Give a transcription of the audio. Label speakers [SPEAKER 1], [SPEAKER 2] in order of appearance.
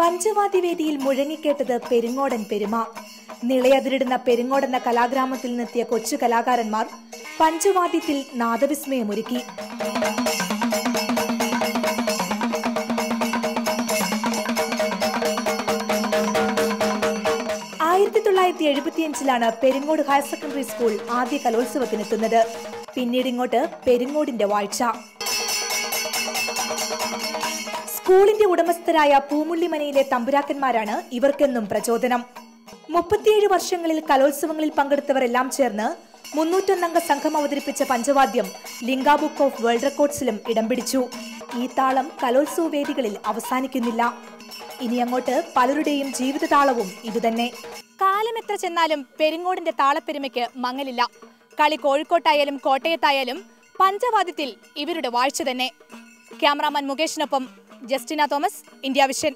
[SPEAKER 1] പഞ്ചവാദ്യവേദിയിൽ മുഴങ്ങിക്കേട്ടത് പെരുങ്ങോടൻ പെരുമ. നിളയതിരിടുന്ന പെരുങ്ങോടെന്ന കലാഗ്രാമത്തിൽ നിന്നെത്തിയ കൊച്ചു കലാകാരന്മാർ പഞ്ചവാദ്യത്തിൽ നാദവിസ്മയമൊരുക്കി. തൊള്ളായിരത്തി എഴുപത്തിയഞ്ചിലാണ് പെരിങ്ങോട് ഹയർ സെക്കൻഡറി സ്കൂൾ ആദ്യ കലോത്സവത്തിനെത്തുന്നത്. പിന്നീട് ഇങ്ങോട്ട് പെരിങ്ങോടിന്റെ വാഴ്ച. സ്കൂളിന്റെ ഉടമസ്ഥരായ പൂമുള്ളിമനയിലെ തമ്പുരാക്കന്മാരാണ് ഇവർക്കെന്നും പ്രചോദനം. മുപ്പത്തിയേഴ് വർഷങ്ങളിൽ കലോത്സവങ്ങളിൽ പങ്കെടുത്തവരെല്ലാം ചേർന്ന് മുന്നൂറ്റൊന്നംഗ സംഘം അവതരിപ്പിച്ച പഞ്ചവാദ്യം ലിംഗ ബുക്ക് ഓഫ് വേൾഡ് റെക്കോർഡ്സിലും ഇടം പിടിച്ചു. ഈ താളം കലോത്സവ വേദികളിൽ അവസാനിക്കുന്നില്ല. ഇനി അങ്ങോട്ട് പലരുടെയും ജീവിത താളവും ഇതുതന്നെ. കാലം എത്ര ചെന്നാലും പെരിങ്ങോടിന്റെ താളപ്പെരുമയ്ക്ക് മങ്ങലില്ല. കളി കോഴിക്കോട്ടായാലും കോട്ടയത്തായാലും പഞ്ചവാദ്യത്തിൽ ഇവരുടെ വാഴ്ച തന്നെ. ക്യാമറാമാൻ മുകേഷിനൊപ്പം ജസ്റ്റിന തോമസ് ഇന്ത്യ വിഷൻ.